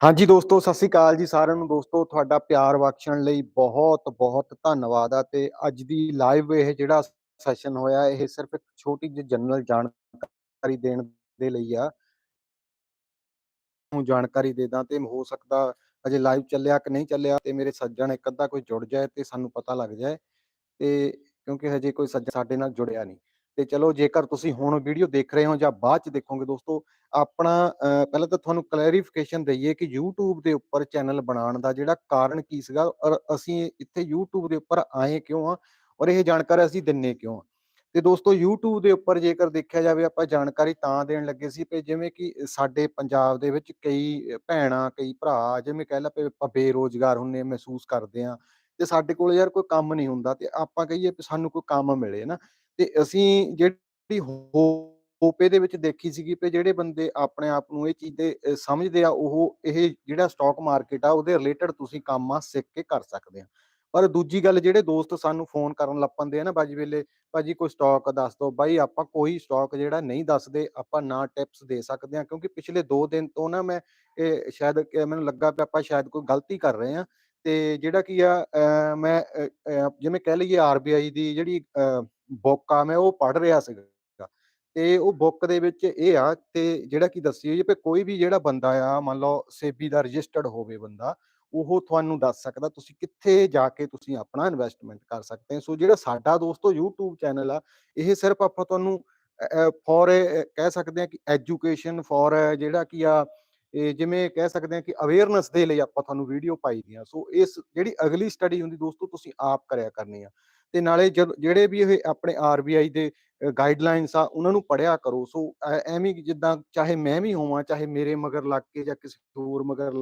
ਹਾਂਜੀ ਦੋਸਤੋ, ਸਤਿ ਸ੍ਰੀ ਅਕਾਲ ਜੀ ਸਾਰਿਆਂ ਨੂੰ। ਦੋਸਤੋ, ਤੁਹਾਡਾ ਪਿਆਰ ਬਖਸ਼ਣ ਲਈ ਬਹੁਤ ਬਹੁਤ ਧੰਨਵਾਦ ਆ ਤੇ ਅੱਜ ਦੀ ਲਾਈਵ ਇਹ ਜਿਹੜਾ ਸੈਸ਼ਨ ਹੋਇਆ, ਇਹ ਸਿਰਫ ਇੱਕ ਛੋਟੀ ਜਿਹੀ ਜਨਰਲ ਜਾਣਕਾਰੀ ਦੇਣ ਦੇ ਲਈ ਆ। ਨੂੰ ਜਾਣਕਾਰੀ ਦੇ ਦਾਂ ਤੇ ਹੋ ਸਕਦਾ ਅਜੇ ਲਾਈਵ ਚੱਲਿਆ ਕਿ ਨਹੀਂ ਚੱਲਿਆ ਤੇ ਮੇਰੇ ਸੱਜਣ ਇੱਕ ਅੱਧਾ ਕੋਈ ਜੁੜ ਜਾਏ ਤੇ ਸਾਨੂੰ ਪਤਾ ਲੱਗ ਜਾਏ ਤੇ ਕਿਉਂਕਿ ਹਜੇ ਕੋਈ ਸੱਜਣ ਸਾਡੇ ਨਾਲ ਜੁੜਿਆ ਨਹੀਂ। ਤੇ ਚਲੋ ਜੇਕਰ ਤੁਸੀਂ ਹੁਣ ਵੀਡੀਓ ਦੇਖ ਰਹੇ ਹੋ ਜਾਂ ਬਾਅਦ ਚ ਦੇਖੋਗੇ ਦੋਸਤੋ, ਆਪਣਾ ਪਹਿਲਾਂ ਤਾਂ ਤੁਹਾਨੂੰ ਕਲੈਰੀਫਿਕੇਸ਼ਨ ਦਈਏ ਕਿ YouTube ਦੇ ਉੱਪਰ ਚੈਨਲ ਬਣਾਉਣ ਦਾ ਜਿਹੜਾ ਕਾਰਨ ਕੀ ਸੀਗਾ, ਔਰ ਅਸੀਂ ਇੱਥੇ YouTube ਦੇ ਉੱਪਰ ਆਏ ਕਿਉਂ ਆ ਔਰ ਇਹ ਜਾਣਕਾਰੀ ਅਸੀਂ ਦਿੰਨੇ ਕਿਉਂ ਆ ਤੇ ਦੋਸਤੋ YouTube ਦੇ ਉੱਪਰ ਜੇਕਰ ਦੇਖਿਆ ਜਾਵੇ ਆਪਾਂ ਜਾਣਕਾਰੀ ਤਾਂ ਦੇਣ ਲੱਗੇ ਸੀ ਕਿ ਜਿਵੇਂ ਕਿ ਸਾਡੇ ਪੰਜਾਬ ਦੇ ਵਿੱਚ ਕਈ ਭੈਣਾਂ, ਕਈ ਭਰਾ ਜਿਵੇਂ ਕਹਿ ਲਾ ਆਪਾਂ ਬੇਰੋਜ਼ਗਾਰ ਹੁੰਨੇ ਮਹਿਸੂਸ ਕਰਦੇ ਆ ਤੇ ਸਾਡੇ ਕੋਲ ਯਾਰ ਕੋਈ ਕੰਮ ਨਹੀਂ ਹੁੰਦਾ ਤੇ ਆਪਾਂ ਕਹੀਏ ਵੀ ਸਾਨੂੰ ਕੋਈ ਕੰਮ ਮਿਲੇ ਨਾ। ਤੇ ਅਸੀਂ ਜਿਹੜੀ ਹੋ ਹੋਪ ਇਹਦੇ ਵਿੱਚ ਦੇਖੀ ਸੀਗੀ ਕਿ ਜਿਹੜੇ ਬੰਦੇ ਆਪਣੇ ਆਪ ਨੂੰ ਇਹ ਚੀਜ਼ ਦੇ ਅ, ਸਮਝਦੇ ਆ ਉਹ ਇਹ ਜਿਹੜਾ ਸਟਾਕ ਮਾਰਕੀਟ ਆ ਉਹਦੇ ਰਿਲੇਟਡ ਤੁਸੀਂ ਕੰਮ ਆ ਸਿੱਖ ਕੇ ਕਰ ਸਕਦੇ ਆ। ਪਰ ਦੂਜੀ ਗੱਲ ਜਿਹੜੇ ਦੋਸਤ ਸਾਨੂੰ ਫੋਨ ਕਰਨ ਲੱਪੰਦੇ ਆ ਨਾ ਬਾਜੀ ਵੇਲੇ ਭਾਜੀ ਕੋਈ ਸਟਾਕ ਦੱਸ ਦਿਓ ਬਾਈ ਆਪਾਂ ਕੋਈ ਸਟਾਕ ਜਿਹੜਾ ਨਹੀਂ ਦੱਸਦੇ ਆਪਾਂ ਨਾ ਟਿਪਸ ਦੇ ਸਕਦੇ ਆ ਕਿਉਂਕਿ ਪਿਛਲੇ 2 ਦਿਨ ਤੋਂ ਨਾ ਮੈਂ ਇਹ ਸ਼ਾਇਦ ਕਿ ਮੈਨੂੰ ਲੱਗਾ ਕਿ ਆਪਾਂ ਸ਼ਾਇਦ ਕੋਈ ਗਲਤੀ ਕਰ ਰਹੇ ਆ ਤੇ ਜਿਹੜਾ ਕੀ ਆ ਅ, ਮੈਂ ਅ, ਅ, ਜਿਵੇਂ ਕਹਿ ਲਈਏ ਆਰਬੀਆਈ ਦੀ ਜਿਹੜੀ ਬੁੱਕ ਆ, ਮੈਂ ਉਹ ਪੜ ਰਿਹਾ ਸੀਗਾ। ਤੇ ਉਹ ਬੁੱਕ ਦੇ ਵਿੱਚ ਇਹ ਆ, ਤੇ ਜਿਹੜਾ ਕੀ ਦੱਸੀ ਹੋਈ ਹੈ ਕਿ ਕੋਈ ਵੀ ਜਿਹੜਾ ਬੰਦਾ ਆ, ਮੰਨ ਲਓ ਸੇਬੀ ਦਾ ਰਜਿਸਟਰਡ ਹੋਵੇ ਬੰਦਾ, ਉਹ ਤੁਹਾਨੂੰ ਦੱਸ ਸਕਦਾ, ਤੁਸੀਂ ਕਿੱਥੇ ਜਾ ਕੇ ਤੁਸੀਂ ਆਪਣਾ ਇਨਵੈਸਟਮੈਂਟ ਕਰ ਸਕਦੇ ਹੋ। ਸੋ ਜਿਹੜਾ ਸਾਡਾ ਦੋਸਤੋ YouTube ਚੈਨਲ ਆ, ਇਹ ਸਿਰਫ ਆਪਾਂ ਤੁਹਾਨੂੰ ਫੋਰ ਕਹਿ ਸਕਦੇ ਆ ਕਿ ਐਜੂਕੇਸ਼ਨ ਫੋਰ ਜਿਹੜਾ ਕੀ ਆ, ਇਹ ਜਿਵੇਂ ਕਹਿ ਸਕਦੇ ਆ ਕਿ ਅਵੇਅਰਨੈਸ ਦੇ ਲਈ ਆਪਾਂ ਤੁਹਾਨੂੰ ਵੀਡੀਓ ਪਾਈ ਦੀਆਂ। ਸੋ ਇਸ ਜਿਹੜੀ ਅਗਲੀ ਸਟੱਡੀ ਹੁੰਦੀ ਦੋਸਤੋ, ਤੁਸੀਂ ਆਪ ਕਰਿਆ ਕਰਨੀ ਆ। ਤੇ ਨਾਲੇ ਜਿਹੜੇ ਵੀ ਇਹ ਆਪਣੇ ਆਰਬੀਆਈ ਦੇ ਗਾਈਡਲਾਈਨਸ ਆ, ਉਹਨਾਂ ਨੂੰ ਪੜਿਆ ਕਰੋ। ਸੋ ਐਵੇਂ ਜਿੱਦਾਂ ਚਾਹੇ ਮੈਂ ਵੀ ਹੋਵਾਂ, ਚਾਹੇ ਮੇਰੇ ਮਗਰ ਲੱਗ ਕੇ ਜਾਂ ਕਿਸੇ ਹੋਰ ਮਗਰ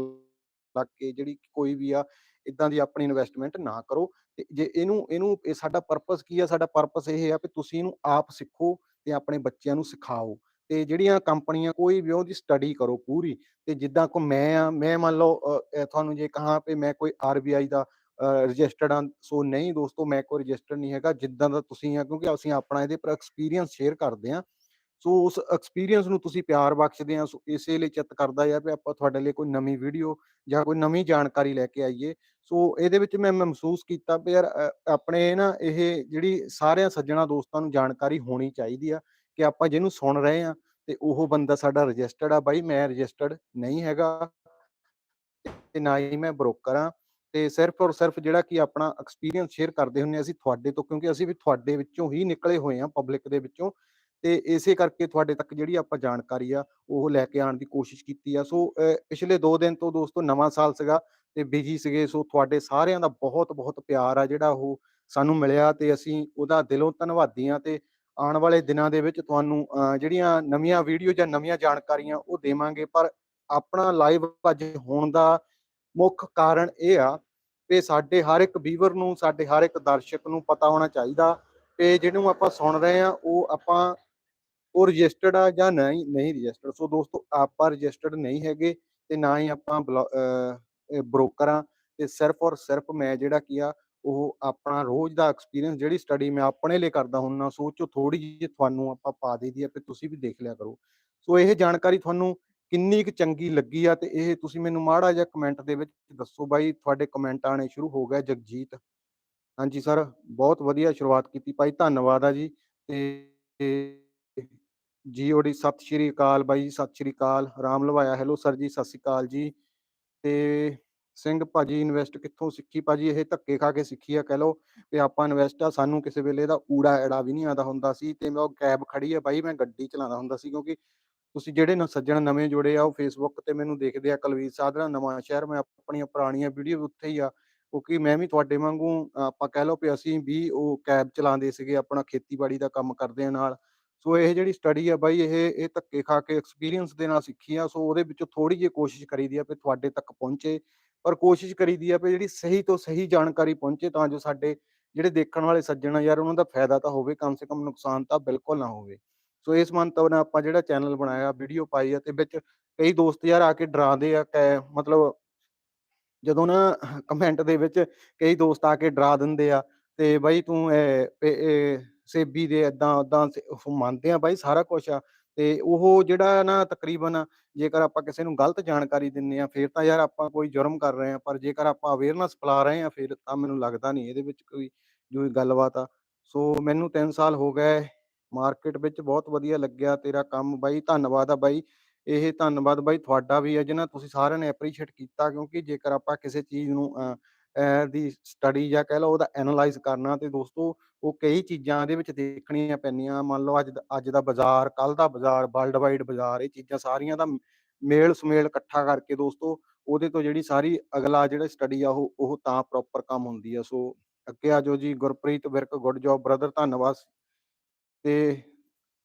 ਲੱਗ ਕੇ ਜਿਹੜੀ ਕੋਈ ਵੀ ਆ ਇਦਾਂ ਦੀ ਆਪਣੀ ਇਨਵੈਸਟਮੈਂਟ ਨਾ ਕਰੋ। ਤੇ ਜੇ ਇਹਨੂੰ ਇਹਨੂੰ, ਇਹ ਸਾਡਾ ਪਰਪਸ ਕੀ ਆ? ਸਾਡਾ ਪਰਪਸ ਇਹ ਆ ਕਿ ਤੁਸੀਂ ਇਹਨੂੰ ਆਪ ਸਿੱਖੋ ਤੇ ਆਪਣੇ ਬੱਚਿਆਂ ਨੂੰ ਸਿਖਾਓ। ਤੇ ਜਿਹੜੀਆਂ ਕੰਪਨੀਆਂ ਕੋਈ ਵੀ ਉਹਦੀ ਸਟੱਡੀ ਕਰੋ ਪੂਰੀ। ਤੇ ਜਿੱਦਾਂ ਕੋ ਮੈਂ ਆ, ਮੈਂ ਮੰਨ ਲਓ ਤੁਹਾਨੂੰ ਜੇ ਕਹਾਂ ਕਿ ਮੈਂ ਕੋਈ ਆਰਬੀਆਈ ਦਾ ਰਜਿਸਟਰਡ ਆ ਸੋ ਨਹੀਂ ਦੋਸਤੋ, ਮੈਂ ਕੋਈ ਰਜਿਸਟਰ ਨਹੀਂ ਹੈਗਾ, ਜਿੱਦਾਂ ਦਾ ਤੁਸੀਂ ਆ, ਕਿਉਂਕਿ ਅਸੀਂ ਆਪਣਾ ਇਹਦੇ ਪਰ ਐਕਸਪੀਰੀਅੰਸ ਸ਼ੇਅਰ ਕਰਦੇ ਆ ਸੋ ਉਸ ਐਕਸਪੀਰੀਅੰਸ ਨੂੰ ਤੁਸੀਂ ਪਿਆਰ ਬਖਸ਼ਦੇ ਆ ਸੋ ਇਸੇ ਲਈ ਚਿੱਤ ਕਰਦਾ ਆ ਵੀ ਆਪਾਂ ਤੁਹਾਡੇ ਲਈ ਕੋਈ ਨਵੀਂ ਵੀਡੀਓ ਜਾਂ ਕੋਈ ਨਵੀਂ ਜਾਣਕਾਰੀ ਲੈ ਕੇ ਆਈਏ। ਸੋ ਇਹਦੇ ਵਿੱਚ ਮੈਂ ਮਹਿਸੂਸ ਕੀਤਾ ਵੀ ਯਾਰ ਆਪਣੇ ਨਾ, ਇਹ ਜਿਹੜੀ ਸਾਰਿਆਂ ਸੱਜਣਾ ਦੋਸਤਾਂ ਨੂੰ ਜਾਣਕਾਰੀ ਹੋਣੀ ਚਾਹੀਦੀ ਆ, ਕਿ ਆਪਾਂ ਜਿਹਨੂੰ ਸੁਣ ਰਹੇ ਆ ਤੇ ਉਹ ਬੰਦਾ ਸਾਡਾ ਰਜਿਸਟਰਡ ਆ, ਬਾਈ ਮੈਂ ਰਜਿਸਟਰਡ ਨਹੀਂ ਹੈਗਾ, ਤੇ ਨਾ ਹੀ ਮੈਂ ਬ੍ਰੋਕਰ ਆ ਤੇ ਸਿਰਫ ਔਰ ਸਿਰਫ ਜਿਹੜਾ ਕਿ ਆਪਣਾ ਐਕਸਪੀਰੀਅੰਸ ਸ਼ੇਅਰ ਕਰਦੇ ਹੁੰਨੇ ਅਸੀਂ ਤੁਹਾਡੇ ਤੋਂ, ਕਿਉਂਕਿ ਅਸੀਂ ਵੀ ਤੁਹਾਡੇ ਵਿੱਚੋਂ ਹੀ ਨਿਕਲੇ ਹੋਏ ਆ ਪਬਲਿਕ ਦੇ ਵਿੱਚੋਂ ਤੇ ਇਸੇ ਕਰਕੇ ਤੁਹਾਡੇ ਤੱਕ ਜਿਹੜੀ ਆਪਾਂ ਜਾਣਕਾਰੀ ਆ, ਉਹ ਲੈ ਕੇ ਆਉਣ ਦੀ ਕੋਸ਼ਿਸ਼ ਕੀਤੀ ਆ। ਸੋ ਪਿਛਲੇ 2 ਦਿਨ ਤੋਂ ਦੋਸਤੋ ਨਵਾਂ ਸਾਲ ਸੀਗਾ ਤੇ ਬਿਜ਼ੀ ਸੀਗੇ, ਸੋ ਤੁਹਾਡੇ ਸਾਰਿਆਂ ਦਾ ਬਹੁਤ ਬਹੁਤ ਪਿਆਰ ਆ ਜਿਹੜਾ ਉਹ ਸਾਨੂੰ ਮਿਲਿਆ ਤੇ ਅਸੀਂ ਉਹਦਾ ਦਿਲੋਂ ਧੰਨਵਾਦੀ ਆ ਤੇ ਆਉਣ ਵਾਲੇ ਦਿਨਾਂ ਦੇ ਵਿੱਚ ਤੁਹਾਨੂੰ ਜਿਹੜੀਆਂ ਨਵੀਆਂ ਵੀਡੀਓ ਜਾਂ ਨਵੀਆਂ ਜਾਣਕਾਰੀਆਂ ਉਹ ਦੇਵਾਂਗੇ। ਪਰ ਆਪਣਾ ਲਾਈਵ ਅੱਜ ਹੋਣ ਦਾ ਮੁੱਖ ਕਾਰਨ ਇਹ ਆ ਕਿ ਸਾਡੇ ਹਰ ਇੱਕ ਵੀਵਰ ਨੂੰ, ਸਾਡੇ ਹਰ ਇੱਕ ਦਰਸ਼ਕ ਨੂੰ ਪਤਾ ਹੋਣਾ ਚਾਹੀਦਾ ਕਿ ਜਿਹਨੂੰ ਆਪਾਂ ਸੁਣ ਰਹੇ ਆ ਉਹ ਆਪਾਂ, ਉਹ ਰਜਿਸਟਰਡ ਆ ਜਾਂ ਨਹੀਂ ਨਹੀਂ ਰਜਿਸਟਰਡ ਸੋ ਦੋਸਤੋ, ਆਪਾਂ ਰਜਿਸਟਰਡ ਨਹੀਂ ਹੈਗੇ ਤੇ ਨਾ ਹੀ ਆਪਾਂ ਬ੍ਰੋਕਰ ਆ ਤੇ ਸਿਰਫ ਔਰ ਸਿਰਫ ਮੈਂ ਜਿਹੜਾ ਕੀ ਆ, ਉਹ ਆਪਣਾ ਰੋਜ਼ ਦਾ ਐਕਸਪੀਰੀਅੰਸ ਜਿਹੜੀ ਸਟੱਡੀ ਮੈਂ ਆਪਣੇ ਲਈ ਕਰਦਾ ਹੁੰਨਾ ਸੋਚੋ ਥੋੜੀ ਜਿਹੀ ਤੁਹਾਨੂੰ ਆਪਾਂ ਪਾ ਦੇਈਦੀ ਆ ਕਿ ਤੁਸੀਂ ਵੀ ਦੇਖ ਲਿਆ ਕਰੋ। ਸੋ ਇਹ ਜਾਣਕਾਰੀ ਤੁਹਾਨੂੰ ਕਿੰਨੀ ਕੁ ਚੰਗੀ ਲੱਗੀ ਆ ਤੇ ਇਹ ਤੁਸੀਂ ਮੈਨੂੰ ਮਾੜਾ ਜਿਹਾ ਕਮੈਂਟ ਦੇ ਵਿੱਚ ਦੱਸੋ ਬਾਈ, ਤੁਹਾਡੇ ਕਮੈਂਟ ਆਣੇ ਸ਼ੁਰੂ ਹੋ ਗਏ ਜਗਜੀਤ। ਹਾਂਜੀ ਸਰ ਬਹੁਤ ਵਧੀਆ ਸ਼ੁਰੂਆਤ ਕੀਤੀ ਭਾਈ, ਧੰਨਵਾਦ ਆ ਜੀ ਤੇ ਜੀਓਡੀ ਸਤਿ ਸ਼੍ਰੀ ਅਕਾਲ ਬਾਈ, ਸਤਿ ਸ਼੍ਰੀ ਅਕਾਲ, ਰਾਮ ਲਵਾਇਆ ਹੈਲੋ ਸਰ ਜੀ, ਸਤਿ ਸ਼੍ਰੀ ਅਕਾਲ ਜੀ। ਤੇ ਸਿੰਘ ਭਾਜੀ ਇਨਵੈਸਟ ਕਿੱਥੋਂ ਸਿੱਖੀ ਭਾਜੀ, ਇਹ ਧੱਕੇ ਖਾ ਕੇ ਸਿੱਖੀ ਆ ਕਹਿ ਲਓ, ਤੇ ਆਪਾਂ ਇਨਵੈਸਟ ਆ, ਸਾਨੂੰ ਕਿਸੇ ਵੇਲੇ ਦਾ ਊੜਾ ਐੜਾ ਵੀ ਨਹੀਂ ਆਉਂਦਾ ਹੁੰਦਾ ਸੀ ਤੇ ਮੈਂ ਉਹ ਕੈਬ ਖੜੀ ਆ ਬਾਈ ਮੈਂ ਗੱਡੀ ਚਲਾਉਂਦਾ ਹੁੰਦਾ ਸੀ ਕਿਉਂਕਿ ਤੁਸੀਂ ਜਿਹੜੇ ਨ, ਸੱਜਣ ਨਵੇਂ ਜੁੜੇ ਆ, ਉਹ ਫੇਸਬੁੱਕ ਤੇ ਮੈਨੂੰ ਦੇਖਦੇ ਆ, ਕਲਵੀਰ ਸਾਧਨਾ ਨਵਾਂ ਸ਼ਹਿਰ, ਮੈਂ ਆਪਣੀਆਂ ਪੁਰਾਣੀਆਂ ਵੀਡੀਓ ਉੱਥੇ ਹੀ ਆ ਕਿਉਂਕਿ ਮੈਂ ਵੀ ਤੁਹਾਡੇ ਵਾਂਗੂ, ਆਪਾਂ ਕਹਿ ਲਓ ਵੀ ਅਸੀਂ ਵੀ ਉਹ ਕੈਬ ਚਲਾਉਂਦੇ ਸੀਗੇ, ਆਪਣਾ ਖੇਤੀਬਾੜੀ ਦਾ ਕੰਮ ਕਰਦੇ ਆ ਨਾਲ, ਸੋ ਇਹ ਜਿਹੜੀ ਸਟੱਡੀ ਆ ਬਾਈ, ਇਹ ਇਹ ਧੱਕੇ ਖਾ ਕੇ ਐਕਸਪੀਰੀਅੰਸ ਦੇ ਨਾਲ ਸਿੱਖੀ ਆ, ਸੋ ਉਹਦੇ ਵਿੱਚੋਂ ਥੋੜੀ ਜਿਹੀ ਕੋਸ਼ਿਸ਼ ਕਰੀਦੀ ਆ ਵੀ ਤੁਹਾਡੇ ਤੱਕ ਪਹੁੰਚੇ, ਪਰ ਕੋਸ਼ਿਸ਼ ਕਰੀਦੀ ਆ ਵੀ ਜਿਹੜੀ ਸਹੀ ਤੋਂ ਸਹੀ ਜਾਣਕਾਰੀ ਪਹੁੰਚੇ ਤਾਂ ਜੋ ਸਾਡੇ ਜਿਹੜੇ ਦੇਖਣ ਵਾਲੇ ਸੱਜਣ ਆ ਯਾਰ, ਉਹਨਾਂ ਦਾ ਫਾਇਦਾ ਤਾਂ ਹੋਵੇ, ਕਮ ਸੇ ਕਮ ਨੁਕਸਾਨ ਤਾਂ ਬਿਲਕੁਲ ਨਾ ਹੋਵੇ। ਸੋ ਇਸ ਮੰਤਵ ਨਾਲ ਆਪਾਂ ਜਿਹੜਾ ਚੈਨਲ ਬਣਾਇਆ, ਵੀਡੀਓ ਪਾਈ ਆ ਤੇ ਵਿੱਚ ਕਈ ਦੋਸਤ ਯਾਰ ਆ ਕੇ ਡਰਾਉਂਦੇ ਆ ਕਿ, ਮਤਲਬ ਜਦੋਂ ਨਾ ਕਮੈਂਟ ਦੇ ਵਿੱਚ ਕਈ ਦੋਸਤ ਆ ਕੇ ਡਰਾ ਦਿੰਦੇ ਆ ਤੇ ਬਾਈ ਤੂੰ ਇਹ, ਇਹ- ਸੇਬੀ ਦੇ ਇਦਾਂ ਉਦਾਂ ਮੰਨਦੇ ਆ ਬਾਈ ਸਾਰਾ ਕੁਝ ਆ ਤੇ ਉਹ ਜਿਹੜਾ ਨਾ ਤਕਰੀਬਨ ਜੇਕਰ ਆਪਾਂ ਕਿਸੇ ਨੂੰ ਗਲਤ ਜਾਣਕਾਰੀ ਦਿੰਨੇ ਆ, ਫਿਰ ਤਾਂ ਯਾਰ ਆਪਾਂ ਕੋਈ ਜੁਰਮ ਕਰ ਰਹੇ ਆ, ਪਰ ਜੇਕਰ ਆਪਾਂ ਅਵੇਅਰਨੈਸ ਫੈਲਾ ਰਹੇ ਆ, ਫਿਰ ਤਾਂ ਮੈਨੂੰ ਲੱਗਦਾ ਨਹੀਂ ਇਹਦੇ ਵਿੱਚ ਕੋਈ, ਜੋ ਗੱਲਬਾਤ ਆ। ਸੋ ਮੈਨੂੰ 3 ਸਾਲ ਹੋ ਗਏ ਮਾਰਕੀਟ ਵਿੱਚ ਬਹੁਤ ਵਧੀਆ ਲੱਗਿਆ ਤੇਰਾ ਕੰਮ ਬਾਈ, ਧੰਨਵਾਦ ਆ ਬਾਈ। ਇਹ ਧੰਨਵਾਦ ਬਾਈ ਤੁਹਾਡਾ ਵੀ ਹੈ ਜਿਹਨਾਂ ਤੁਸੀਂ ਸਾਰਿਆਂ ਨੇ ਐਪਰੀਸ਼ੀਏਟ ਕੀਤਾ ਕਿਉਂਕਿ ਜੇਕਰ ਆਪਾਂ ਕਿਸੇ ਚੀਜ਼ ਨੂੰ ਦੀ ਸਟੱਡੀ ਜਾਂ ਕਹਿ ਲਓ ਉਹਦਾ ਐਨਾਲਾਈਜ਼ ਕਰਨਾ ਤੇ ਦੋਸਤੋ ਉਹ ਕਈ ਚੀਜ਼ਾਂ ਇਹਦੇ ਵਿੱਚ ਦੇਖਣੀਆਂ ਪੈਂਦੀਆਂ। ਮੰਨ ਲਓ ਅੱਜ ਅੱਜ ਦਾ ਬਾਜ਼ਾਰ ਕੱਲ ਦਾ ਬਾਜ਼ਾਰ ਵਰਲਡ ਵਾਈਡ ਬਾਜ਼ਾਰ, ਇਹ ਚੀਜ਼ਾਂ ਸਾਰੀਆਂ ਦਾ ਮੇਲ ਸੁਮੇਲ ਇਕੱਠਾ ਕਰਕੇ ਦੋਸਤੋ ਉਹਦੇ ਤੋਂ ਜਿਹੜੀ ਸਾਰੀ ਅਗਲਾ ਜਿਹੜਾ ਸਟੱਡੀ ਆ ਉਹ ਉਹ ਤਾਂ ਪ੍ਰੋਪਰ ਕੰਮ ਹੁੰਦੀ ਆ। ਸੋ ਅੱਗੇ ਆ ਜਾਓ ਜੀ, Gurpreet Virk good job brother ਧੰਨਵਾਦ। ਤੇ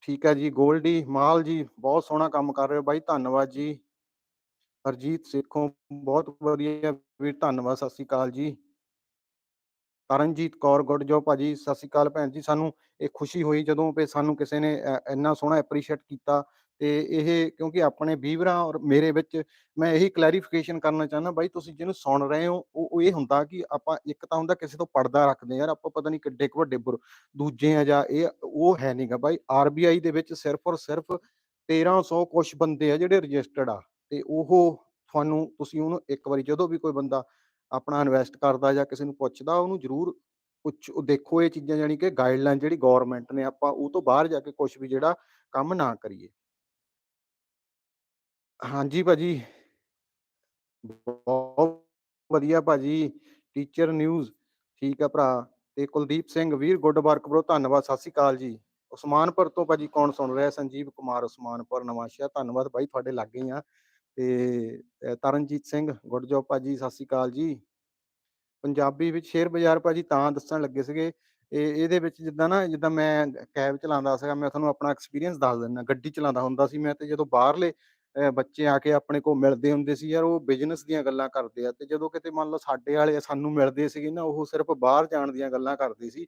ਠੀਕ ਹੈ ਜੀ, ਗੋਲਡੀ, ਮਾਲ ਜੀ, ਬਹੁਤ ਸੋਹਣਾ ਕੰਮ ਕਰ ਰਹੇ ਹੋ ਬਾਈ, ਧੰਨਵਾਦ ਜੀ। ਹਰਜੀਤ ਸੇਖੋਂ ਬਹੁਤ ਵਧੀਆ, ਵੀਰ ਧੰਨਵਾਦ, ਸਤਿ ਸ਼੍ਰੀ ਅਕਾਲ ਜੀ। ਤਰਨਜੀਤ ਕੌਰ ਗੁੱਡ ਜੋ ਭਾਜੀ, ਸਤਿ ਸ਼੍ਰੀ ਅਕਾਲ ਭੈਣ ਜੀ, ਸਾਨੂੰ ਇਹ ਖੁਸ਼ੀ ਹੋਈ ਜਦੋਂ ਵੀ ਸਾਨੂੰ ਕਿਸੇ ਨੇ ਇੰਨਾ ਸੋਹਣਾ ਐਪਰੀਸ਼ੀਏਟ ਕੀਤਾ। ਤੇ ਇਹ ਕਿਉਂਕਿ ਆਪਣੇ ਵੀਵਰਾਂ ਔਰ ਮੇਰੇ ਵਿੱਚ ਮੈਂ ਇਹੀ ਕਲੈਰੀਫਿਕੇਸ਼ਨ ਕਰਨਾ ਚਾਹੁੰਦਾ ਬਾਈ ਤੁਸੀਂ ਜਿਹਨੂੰ ਸੁਣ ਰਹੇ ਹੋ ਉਹ ਇਹ ਹੁੰਦਾ ਕਿ ਆਪਾਂ ਇੱਕ ਤਾਂ ਹੁੰਦਾ ਕਿਸੇ ਤੋਂ ਪਰਦਾ ਰੱਖਦੇ ਹਾਂ, ਯਾਰ ਆਪਾਂ ਪਤਾ ਨਹੀਂ ਕਿੱਡੇ ਕੁ ਵੱਡੇ ਬੁਰ- ਦੂਜੇ ਆ ਜਾਂ ਇਹ ਉਹ ਹੈ ਨਹੀਂਗਾ ਬਾਈ ਆਰਬੀਆਈ ਦੇ ਵਿੱਚ ਸਿਰਫ ਔਰ ਸਿਰਫ 1300 ਕੁਛ ਬੰਦੇ ਆ ਜਿਹੜੇ ਰਜਿਸਟਰਡ ਆ ਤੇ ਉਹ ਤੁਹਾਨੂੰ ਤੁਸੀਂ ਉਹਨੂੰ ਇੱਕ ਵਾਰੀ ਜਦੋਂ ਵੀ ਕੋਈ ਬੰਦਾ ਆਪਣਾ ਇਨਵੈਸਟ ਕਰਦਾ ਜਾਂ ਕਿਸੇ ਨੂੰ ਪੁੱਛਦਾ ਉਹਨੂੰ ਜ਼ਰੂਰ ਪੁੱਛ ਦੇਖੋ ਇਹ ਚੀਜ਼ਾਂ ਜਾਣੀ ਕਿ ਗਾਈਡਲਾਈਨ ਜਿਹੜੀ ਗਵਰਨਮੈਂਟ ਨੇ ਆਪਾਂ ਉਹ ਤੋਂ ਬਾਹਰ ਜਾ ਕੇ ਕੁਝ ਵੀ ਜਿਹੜਾ ਕੰਮ ਨਾ ਕਰੀਏ। ਹਾਂਜੀ ਭਾਜੀ। ਬਹੁਤ ਵਧੀਆ ਭਾਜੀ। ਟੀਚਰ ਨਿਊਜ਼ ਠੀਕ ਆ ਭਰਾ। ਤੇ ਕੁਲਦੀਪ ਸਿੰਘ, ਵੀਰ ਗੁੱਡ ਵਰਕ ਬ్రో ਧੰਨਵਾਦ, ਸਤਿ ਸ਼੍ਰੀ ਅਕਾਲ ਜੀ। ਉਸਮਾਨਪੁਰ ਤੋਂ ਭਾਜੀ ਕੌਣ ਸੁਣ ਰਿਹਾ? ਸੰਜੀਵ ਕੁਮਾਰ ਉਸਮਾਨਪੁਰ ਨਵਾਂਸ਼ਹਿਰ ਧੰਨਵਾਦ ਬਾਈ ਤੁਹਾਡੇ ਲੱਗੇ ਆ। ਤੇ ਤਰਨਜੀਤ ਸਿੰਘ ਗੁੱਡ ਜੋਬ ਭਾਜੀ, ਸਤਿ ਸ਼੍ਰੀ ਅਕਾਲ ਜੀ। ਪੰਜਾਬੀ ਵਿੱਚ ਸ਼ੇਅਰ ਬਾਜ਼ਾਰ ਭਾਜੀ ਤਾਂ ਦੱਸਣ ਲੱਗੇ ਸੀਗੇ। ਇਹ ਇਹਦੇ ਵਿੱਚ ਜਿੱਦਾਂ ਨਾ, ਜਿੱਦਾਂ ਮੈਂ ਕੈਬ ਚਲਾਉਂਦਾ ਸੀਗਾ, ਮੈਂ ਤੁਹਾਨੂੰ ਆਪਣਾ ਐਕਸਪੀਰੀਅੰਸ ਦੱਸ ਦਿੰਦਾ। ਗੱਡੀ ਚਲਾਉਂਦਾ ਹੁੰਦਾ ਸੀ ਮੈਂ, ਤੇ ਜਦੋਂ ਬਾਹਰਲੇ ਬੱਚੇ ਆ ਕੇ ਆਪਣੇ ਕੋਲ ਮਿਲਦੇ ਹੁੰਦੇ ਸੀ ਯਾਰ, ਉਹ ਬਿਜ਼ਨਸ ਦੀਆਂ ਗੱਲਾਂ ਕਰਦੇ ਆ ਤੇ ਜਦੋਂ ਕਿਤੇ ਮੰਨ ਲਓ ਸਾਡੇ ਵਾਲੇ ਸਾਨੂੰ ਮਿਲਦੇ ਸੀਗੇ ਨਾ, ਉਹ ਸਿਰਫ ਬਾਹਰ ਜਾਣ ਦੀਆਂ ਗੱਲਾਂ ਕਰਦੇ ਸੀ।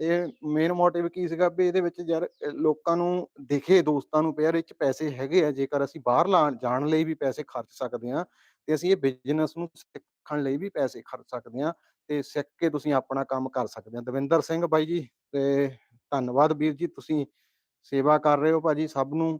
ਇਹ ਮੇਨ ਮੋਟਿਵ ਕੀ ਸੀਗਾ ਵੀ ਇਹਦੇ ਵਿੱਚ ਯਾਰ ਲੋਕਾਂ ਨੂੰ ਦਿਖੇ, ਦੋਸਤਾਂ ਨੂੰ ਵੀ ਯਾਰ ਇਹ ਚ ਪੈਸੇ ਹੈਗੇ ਆ, ਜੇਕਰ ਅਸੀਂ ਬਾਹਰ ਲਾ, ਜਾਣ ਲਈ ਵੀ ਪੈਸੇ ਖਰਚ ਸਕਦੇ ਆ ਤੇ ਅਸੀਂ ਇਹ ਬਿਜ਼ਨਸ ਨੂੰ ਸਿੱਖਣ ਲਈ ਵੀ ਪੈਸੇ ਖਰਚ ਸਕਦੇ ਆ ਤੇ ਸਿੱਖ ਕੇ ਤੁਸੀਂ ਆਪਣਾ ਕੰਮ ਕਰ ਸਕਦੇ ਆ ਦਵਿੰਦਰ ਸਿੰਘ ਬਾਈ ਜੀ, ਤੇ ਧੰਨਵਾਦ ਵੀਰ ਜੀ, ਤੁਸੀਂ ਸੇਵਾ ਕਰ ਰਹੇ ਹੋ ਭਾਜੀ ਸਭ ਨੂੰ।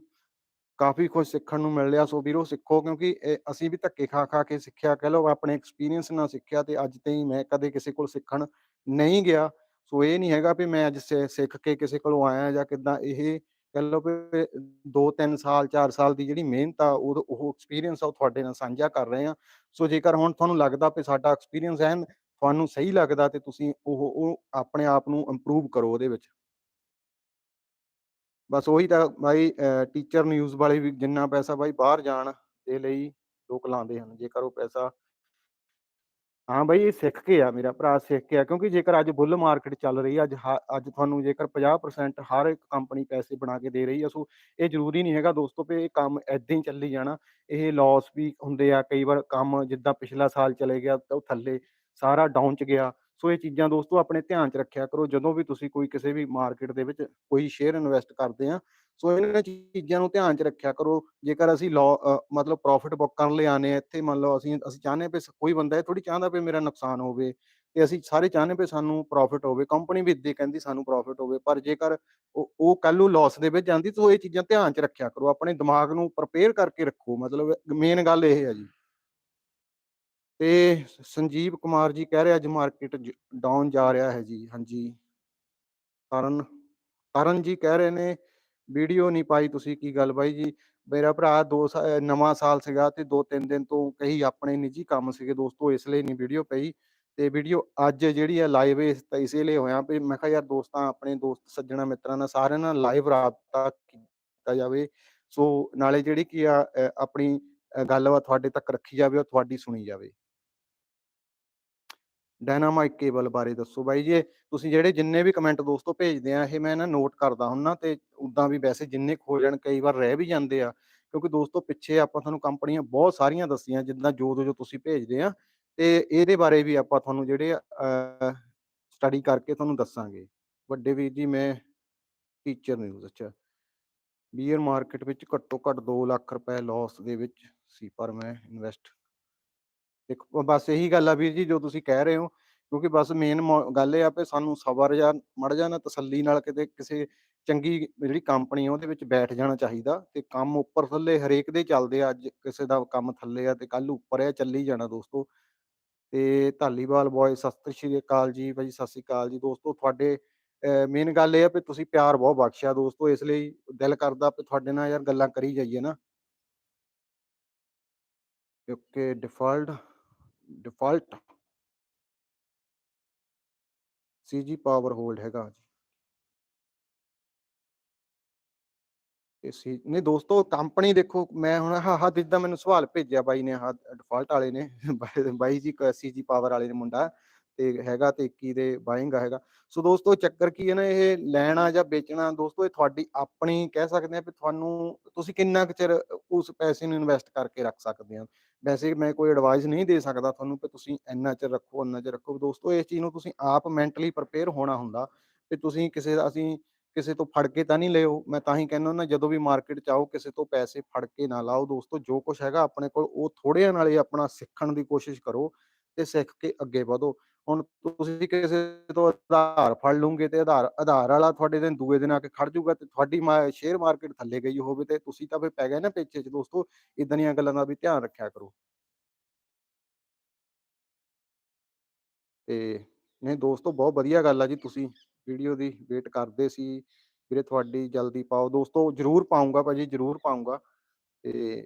ਕਾਫੀ ਕੁਝ ਸਿੱਖਣ ਨੂੰ ਮਿਲ ਰਿਹਾ। ਸੋ ਵੀਰੋ, ਸਿੱਖੋ ਕਿਉਂਕਿ ਇਹ ਅਸੀਂ ਵੀ ਧੱਕੇ ਖਾ ਖਾ ਕੇ ਸਿੱਖਿਆ ਕਹਿ ਲਓ, ਆਪਣੇ ਐਕਸਪੀਰੀਅੰਸ ਨਾਲ ਸਿੱਖਿਆ ਤੇ ਅੱਜ ਤਾਈਂ ਮੈਂ ਕਦੇ ਕਿਸੇ ਕੋਲ ਸਿੱਖਣ ਨਹੀਂ ਗਿਆ। ਸੋ ਇਹ ਨਹੀਂ ਹੈਗਾ ਵੀ ਮੈਂ ਅੱਜ ਸਿ- ਸਿੱਖ ਕੇ ਕਿਸੇ ਕੋਲੋਂ ਆਇਆ ਜਾਂ ਕਿਦਾਂ ਇਹ ਕਹਿ ਲਓ ਵੀ 2-3 ਸਾਲ 4 ਸਾਲ ਦੀ ਜਿਹੜੀ ਮਿਹਨਤ ਆ, ਉਹ ਉਹ ਐਕਸਪੀਰੀਅੰਸ ਆ, ਉਹ ਤੁਹਾਡੇ ਨਾਲ ਸਾਂਝਾ ਕਰ ਰਹੇ ਆ ਸੋ ਜੇਕਰ ਹੁਣ ਤੁਹਾਨੂੰ ਲੱਗਦਾ ਵੀ ਸਾਡਾ ਐਕਸਪੀਰੀਅੰਸ ਐਨ, ਤੁਹਾਨੂੰ ਸਹੀ ਲੱਗਦਾ ਤੇ ਤੁਸੀਂ ਉਹ ਉਹ ਆਪਣੇ ਆਪ ਨੂੰ ਇੰਪਰੂਵ ਕਰੋ ਉਹਦੇ ਵਿੱਚ। ਬਸ ਉਹੀ ਤਾਂ ਬਾਈ ਟੀਚਰ ਨਿਊਜ਼ ਵਾਲੇ ਵੀ ਜਿੰਨਾ ਪੈਸਾ ਬਾਈ ਬਾਹਰ ਜਾਣ ਦੇ ਲਈ ਲੋਕ ਲਾਉਂਦੇ ਹਨ, ਜੇਕਰ ਉਹ ਪੈਸਾ ਹਾਂ ਬਾਈ, ਇਹ ਸਿੱਖ ਕੇ ਆ, ਮੇਰਾ ਭਰਾ ਸਿੱਖ ਕੇ ਆ, ਕਿਉਂਕਿ ਜੇਕਰ ਅੱਜ ਬੁੱਲ ਮਾਰਕੀਟ ਚੱਲ ਰਹੀ ਹੈ ਅੱਜ ਅੱਜ ਤੁਹਾਨੂੰ ਜੇਕਰ 50% ਹਰ ਇੱਕ ਕੰਪਨੀ ਪੈਸੇ ਬਣਾ ਕੇ ਦੇ ਰਹੀ ਹੈ ਸੋ ਇਹ ਜ਼ਰੂਰੀ ਨਹੀਂ ਹੈਗਾ ਦੋਸਤੋ ਵੀ ਇਹ ਕੰਮ ਐਦਾਂ ਹੀ ਚੱਲੀ ਜਾਣਾ, ਇਹ ਲਾਸ ਵੀ ਹੁੰਦੇ ਆ, ਕਈ ਵਾਰ ਕੰਮ ਜਿੱਦਾਂ ਪਿਛਲਾ ਸਾਲ ਚਲੇ ਗਿਆ, ਤਾਂ ਉਹ ਥੱਲੇ ਸਾਰਾ ਡਾਊਨ ਚ ਗਿਆ ਸੋ ਇਹ ਚੀਜ਼ਾਂ ਦੋਸਤੋ ਆਪਣੇ ਧਿਆਨ ਚ ਰੱਖਿਆ ਕਰੋ, ਜਦੋਂ ਵੀ ਤੁਸੀਂ ਕੋਈ ਕਿਸੇ ਵੀ ਮਾਰਕੀਟ ਦੇ ਵਿੱਚ ਕੋਈ ਸ਼ੇਅਰ ਇਨਵੈਸਟ ਕਰਦੇ ਆ, ਸੋ ਇਹਨਾਂ ਚੀਜ਼ਾਂ ਨੂੰ ਧਿਆਨ ਚ ਰੱਖਿਆ ਕਰੋ, ਜੇਕਰ ਅਸੀਂ ਮਤਲਬ ਪ੍ਰੋਫਿਟ ਬੁੱਕ ਕਰਨ ਲਈ ਆਨੇ ਆ, ਇੱਥੇ ਮੰਨ ਲਓ ਅਸੀਂ ਅਸੀਂ ਚਾਹੁੰਦੇ ਵੀ ਕੋਈ ਬੰਦਾ ਇਹ ਥੋੜੀ ਚਾਹੁੰਦਾ ਵੀ ਮੇਰਾ ਨੁਕਸਾਨ ਹੋਵੇ ਤੇ ਅਸੀਂ ਸਾਰੇ ਚਾਹੁੰਦੇ ਵੀ ਸਾਨੂੰ ਪ੍ਰੋਫਿਟ ਹੋਵੇ ਕੰਪਨੀ ਵੀ ਇੱਦਾਂ ਕਹਿੰਦੀ ਸਾਨੂੰ ਪ੍ਰੋਫਿਟ ਹੋਵੇ, ਪਰ ਜੇਕਰ ਉਹ ਕੱਲੂ ਕੱਲ ਲਾਸ ਦੇ ਵਿੱਚ ਜਾਂਦੀ ਤਾਂ ਇਹ ਚੀਜ਼ਾਂ ਧਿਆਨ ਚ ਰੱਖਿਆ ਕਰੋ, ਆਪਣੇ ਦਿਮਾਗ ਨੂੰ ਪ੍ਰਪੇਅਰ ਕਰਕੇ ਰੱਖੋ, ਮਤਲਬ ਮੇਨ ਗੱਲ ਇਹ ਹੈ ਜੀ। ਤੇ ਸੰਜੀਵ ਕੁਮਾਰ ਜੀ ਕਹਿ ਰਿਹਾ ਅੱਜ ਮਾਰਕੀਟ ਡਾਊਨ ਜਾ ਰਿਹਾ ਹੈ ਜੀ, ਹਾਂਜੀ। ਕਰਨ ਕਰਨ ਜੀ ਕਹਿ ਰਹੇ ਨੇ ਵੀਡੀਓ ਨਹੀਂ ਪਾਈ ਤੁਸੀਂ ਕੀ ਗੱਲ ਬਾਈ ਜੀ? ਮੇਰਾ ਭਰਾ ਦੋ ਸਾ- ਨਵਾਂ ਸਾਲ ਸੀਗਾ ਤੇ ਦੋ ਤਿੰਨ ਦਿਨ ਤੋਂ ਕਈ ਆਪਣੇ ਨਿੱਜੀ ਕੰਮ ਸੀਗੇ ਦੋਸਤੋ, ਇਸ ਲਈ ਨਹੀਂ ਵੀਡੀਓ ਪਈ। ਤੇ ਵੀਡੀਓ ਅੱਜ ਜਿਹੜੀ ਹੈ ਲਾਈਵ ਇਸ, ਤਾਂ ਇਸੇ ਲਈ ਹੋਇਆ ਵੀ ਮੈਂ ਕਿਹਾ ਯਾਰ ਦੋਸਤਾਂ, ਆਪਣੇ ਦੋਸਤ, ਸੱਜਣਾ ਮਿੱਤਰਾਂ ਨਾਲ ਸਾਰਿਆਂ ਨਾਲ ਲਾਈਵ ਰਾਬਤਾ ਕੀਤਾ ਜਾਵੇ। ਸੋ ਨਾਲੇ ਜਿਹੜੀ ਕੀ ਆ ਆਪਣੀ, ਅਹ ਗੱਲਬਾਤ ਤੁਹਾਡੇ ਤੱਕ ਰੱਖੀ ਜਾਵੇ, ਉਹ ਤੁਹਾਡੀ ਸੁਣੀ ਜਾਵੇ। ਡਾਇਨਾਮਾਈਟ ਕੇਬਲ ਬਾਰੇ ਦੱਸੋ ਬਾਈ ਜੀ ਤੁਸੀਂ ਜਿਹੜੇ ਜਿੰਨੇ ਵੀ ਕਮੈਂਟ ਦੋਸਤੋ ਭੇਜਦੇ ਆ, ਇਹ ਮੈਂ ਨਾ ਨੋਟ ਕਰਦਾ ਹੁੰਨਾ ਤੇ ਉਦਾਂ ਵੀ ਵੈਸੇ ਜਿੰਨੇ ਕੁ ਜਾਣ ਕਈ ਵਾਰ ਰਹਿ ਵੀ ਜਾਂਦੇ ਆ, ਕਿਉਂਕਿ ਦੋਸਤੋ ਪਿੱਛੇ ਆਪਾਂ ਤੁਹਾਨੂੰ ਕੰਪਨੀਆਂ ਬਹੁਤ ਸਾਰੀਆਂ ਦੱਸੀਆਂ ਜਿੱਦਾਂ ਜੋ ਜੋ ਤੁਸੀਂ ਭੇਜਦੇ ਆ, ਤੇ ਇਹਦੇ ਬਾਰੇ ਵੀ ਆਪਾਂ ਤੁਹਾਨੂੰ ਜਿਹੜੇ ਸਟੱਡੀ ਕਰਕੇ ਤੁਹਾਨੂੰ ਦੱਸਾਂਗੇ। ਵੱਡੇ ਵੀਰ ਜੀ ਮੈਂ ਟੀਚਰ ਨਿਊਜ਼ ਅੱਛਾ ਬੀਅਰ ਮਾਰਕੀਟ ਵਿੱਚ ਘੱਟੋ ਘੱਟ 2 ਲੱਖ ਰੁਪਏ ਲਾਸ ਦੇ ਵਿੱਚ ਸੀ ਪਰ ਮੈਂ ਇਨਵੈਸਟ ਦੇਖੋ ਬਸ ਇਹੀ ਗੱਲ ਆ ਵੀਰ ਜੀ, ਜੋ ਤੁਸੀਂ ਕਹਿ ਰਹੇ ਹੋ, ਕਿਉਂਕਿ ਬਸ ਮੇਨ ਗੱਲ ਇਹ ਆ ਵੀ ਸਾਨੂੰ ਸਬਰ ਜਾਂ ਮੜ ਜਾ ਤਸੱਲੀ ਨਾਲ ਕਿਤੇ ਕਿਸੇ ਚੰਗੀ ਜਿਹੜੀ ਕੰਪਨੀ ਆ, ਉਹਦੇ ਵਿੱਚ ਬੈਠ ਜਾਣਾ ਚਾਹੀਦਾ ਤੇ ਕੰਮ ਉੱਪਰ ਥੱਲੇ ਹਰੇਕ ਦੇ ਚੱਲਦੇ ਆ, ਅੱਜ ਕਿਸੇ ਦਾ ਕੰਮ ਥੱਲੇ ਆ ਤੇ ਕੱਲ ਉੱਪਰ ਆ, ਚੱਲੀ ਜਾਣਾ ਦੋਸਤੋ। ਤੇ ਧਾਲੀਵਾਲ ਬॉय ਸਤਿ ਸ਼੍ਰੀ ਅਕਾਲ ਜੀ ਭਾਜੀ ਸਤਿ ਸ਼੍ਰੀ ਅਕਾਲ ਜੀ ਦੋਸਤੋ, ਤੁਹਾਡੇ ਮੇਨ ਗੱਲ ਇਹ ਆ ਵੀ ਤੁਸੀਂ ਪਿਆਰ ਬਹੁਤ ਬਖਸ਼ਿਆ ਦੋਸਤੋ, ਇਸ ਲਈ ਦਿਲ ਕਰਦਾ ਵੀ ਤੁਹਾਡੇ ਨਾਲ ਯਾਰ ਗੱਲਾਂ ਕਰੀ ਜਾਈਏ ਨਾ। Okay default default CG power hold ਹੈਗਾ ਜੀ। ਸੀ ਨਹੀਂ ਦੋਸਤੋ ਕੰਪਨੀ ਦੇਖੋ, ਮੈਂ ਹੁਣ ਆਹ ਆਹ ਜਿੱਦਾਂ ਮੈਨੂੰ ਸਵਾਲ ਭੇਜਿਆ ਬਾਈ ਨੇ, ਆਹ ਡਿਫਾਲਟ ਵਾਲੇ ਨੇ। ਬਾਈ ਜੀ ਸੀਜੀ ਪਾਵਰ ਵਾਲੇ ਨੇ ਮੁੰਡਾ, ਤੇ ਹੈਗਾ ਤੇ 21 ਦੇ ਬਾਇੰਗ ਹੈਗਾ। ਸੋ ਦੋਸਤੋ, ਚੱਕਰ ਕੀ ਹੈ ਨਾ, ਇਹ ਲੈਣਾ ਜਾਂ ਵੇਚਣਾ, ਦੋਸਤੋ, ਇਹ ਤੁਹਾਡੀ ਆਪਣੀ ਕਹਿ ਸਕਦੇ ਆ ਵੀ ਤੁਹਾਨੂੰ, ਤੁਸੀਂ ਕਿੰਨਾ ਕੁ ਚਿਰ ਉਸ ਪੈਸੇ ਨੂੰ ਇਨਵੈਸਟ ਕਰਕੇ ਰੱਖ ਸਕਦੇ ਆ। ਵੈਸੇ ਮੈਂ ਕੋਈ ਐਡਵਾਈਸ ਨਹੀਂ ਦੇ ਸਕਦਾ ਤੁਹਾਨੂੰ ਕਿ ਤੁਸੀਂ ਇੰਨਾ ਚਿਰ ਰੱਖੋ, ਇੰਨਾ ਚਿਰ ਰੱਖੋ। ਦੋਸਤੋ, ਇਸ ਚੀਜ਼ ਨੂੰ ਤੁਸੀਂ ਆਪ ਮੈਂਟਲੀ ਪ੍ਰਪੇਅਰ ਹੋਣਾ ਹੁੰਦਾ ਤੇ ਤੁਸੀਂ ਕਿਸੇ ਅਸੀਂ ਕਿਸੇ ਤੋਂ ਫੜ ਕੇ ਤਾਂ ਨਹੀਂ ਲਿਓ। ਮੈਂ ਤਾਂ ਹੀ ਕਹਿੰਦਾ ਹੁੰਦਾ ਜਦੋਂ ਵੀ ਮਾਰਕੀਟ ਚ ਆਓ, ਕਿਸੇ ਤੋਂ ਪੈਸੇ ਫੜ ਕੇ ਨਾ ਲਾਓ। ਦੋਸਤੋ, ਜੋ ਕੁਝ ਹੈਗਾ ਆਪਣੇ ਕੋਲ, ਉਹ ਥੋੜਿਆਂ ਨਾਲ ਹੀ ਆਪਣਾ ਸਿੱਖਣ ਦੀ ਕੋਸ਼ਿਸ਼ ਕਰੋ ਤੇ ਸਿੱਖ ਕੇ ਅੱਗੇ ਵਧੋ। ਹੁਣ ਤੁਸੀਂ ਕਿਸੇ ਤੋਂ ਆਧਾਰ ਫੜ ਲਓਗੇ ਤੇ ਆਧਾਰ ਆਧਾਰ ਵਾਲਾ ਤੁਹਾਡੇ ਦਿਨ ਦੂਏ ਦਿਨ ਆ ਕੇ ਖੜ ਜਾਊਗਾ ਤੇ ਤੁਹਾਡੀ ਸ਼ੇਅਰ ਮਾਰਕੀਟ ਥੱਲੇ ਗਈ ਹੋਵੇ ਤੇ ਤੁਸੀਂ ਤਾਂ ਫਿਰ ਪੈ ਗਏ ਨਾ ਪਿੱਛੇ ਚ ਦੋਸਤੋ ਇਦਾਂ ਦੀਆਂ ਗੱਲਾਂ ਦਾ ਵੀ ਧਿਆਨ ਰੱਖਿਆ ਕਰੋ। ਤੇ ਨਹੀਂ ਦੋਸਤੋ ਬਹੁਤ ਵਧੀਆ ਗੱਲ ਆ ਜੀ ਤੁਸੀਂ ਵੀਡੀਓ ਦੀ ਵੇਟ ਕਰਦੇ ਸੀ, ਵੀਰੇ ਤੁਹਾਡੀ ਜਲਦੀ ਪਾਓ। ਦੋਸਤੋ ਜਰੂਰ ਪਾਉਂਗਾ ਭਾਜੀ, ਜਰੂਰ ਪਾਉਂਗਾ ਤੇ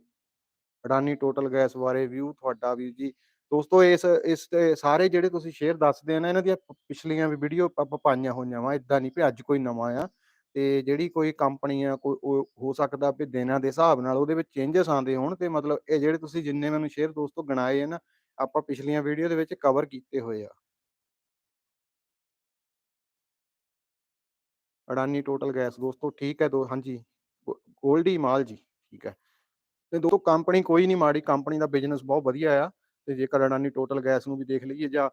ਅਡਾਨੀ ਟੋਟਲ ਗੈਸ ਬਾਰੇ ਵਿਊ ਤੁਹਾਡਾ ਵੀ ਜੀ ਦੋਸਤੋ, ਇਸ ਇਸ ਸਾਰੇ ਜਿਹੜੇ ਤੁਸੀਂ ਸ਼ੇਅਰ ਦੱਸਦੇ ਆ ਇਹਨਾਂ ਦੀਆਂ ਪਿਛਲੀਆਂ ਵੀ ਵੀਡੀਓ ਆਪਾਂ ਪਾਈਆਂ ਹੋਈਆਂ ਵਾ ਇਦਾਂ ਨਹੀਂ ਵੀ ਅੱਜ ਕੋਈ ਨਵਾਂ ਆ। ਤੇ ਜਿਹੜੀ ਕੋਈ ਕੰਪਨੀ ਆ, ਕੋਈ ਹੋ ਸਕਦਾ ਵੀ ਦਿਨਾਂ ਦੇ ਹਿਸਾਬ ਨਾਲ ਉਹਦੇ ਵਿੱਚ ਚੇਂਜਸ ਆਉਂਦੇ ਹੋਣ ਤੇ ਮਤਲਬ ਇਹ ਜਿਹੜੇ ਤੁਸੀਂ ਜਿੰਨੇ ਮੈਨੂੰ ਸ਼ੇਅਰ ਦੋਸਤੋ ਗਣਾਏ ਆ ਨਾ, ਆਪਾਂ ਪਿਛਲੀਆਂ ਵੀਡੀਓ ਦੇ ਵਿੱਚ ਕਵਰ ਕੀਤੇ ਹੋਏ ਆ। ਅਡਾਨੀ ਟੋਟਲ ਗੈਸ ਦੋਸਤੋ, ਠੀਕ ਹੈ ਦੋ, ਹਾਂਜੀ। ਗੋਲਡੀ ਮਾਲ ਜੀ, ਠੀਕ ਹੈ। ਤੇ ਦੋਸਤੋ ਕੰਪਨੀ ਕੋਈ ਨਹੀਂ ਮਾੜੀ ਕੰਪਨੀ ਦਾ ਬਿਜ਼ਨਸ ਬਹੁਤ ਵਧੀਆ ਆ। ਤੇ ਜੇਕਰ ਅਡਾਨੀ ਟੋਟਲ ਗੈਸ ਨੂੰ ਵੀ ਦੇਖ ਲਈਏ ਜਾਂ